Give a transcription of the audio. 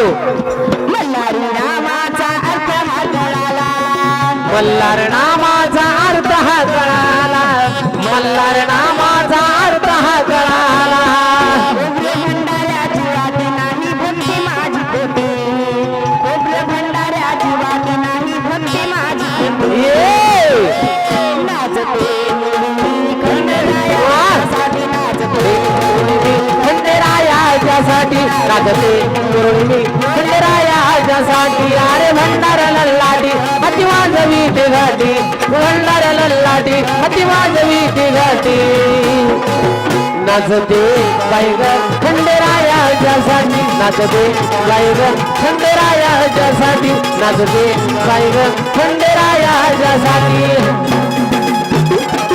मल्हारी नामाचा अर्थ हा कळाला मल्हार नामा कागते नाचते पौर्णिमी खंडेरायाच्यासाठी अरे भंडार लल्लाटी हाती वाजवी ते घाटी. भंडार लल्लाटी हाती वाजवी ते घाटी. नाचते बाईग खंडेरायाच्यासाठी नाचते बाईग खंडेरायाच्यासाठी नाचते बाईग खंडेरायाच्यासाठी